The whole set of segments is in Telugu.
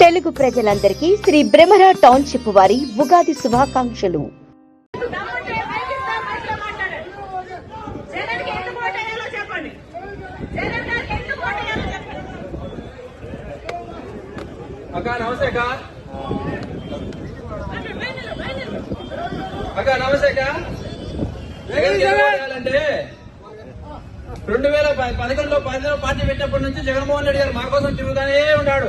తెలుగు ప్రజలందరికీ శ్రీ బ్రహ్మరా టౌన్షిప్ వారి ఉగాది శుభాకాంక్షలు. అంటే రెండు వేల పదకొండులో పార్టీ పెట్టినప్పటి నుంచి జగన్మోహన్ రెడ్డి గారు మా కోసం తిరుగుతానే ఉన్నాడు.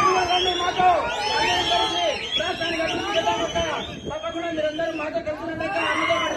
মাঠে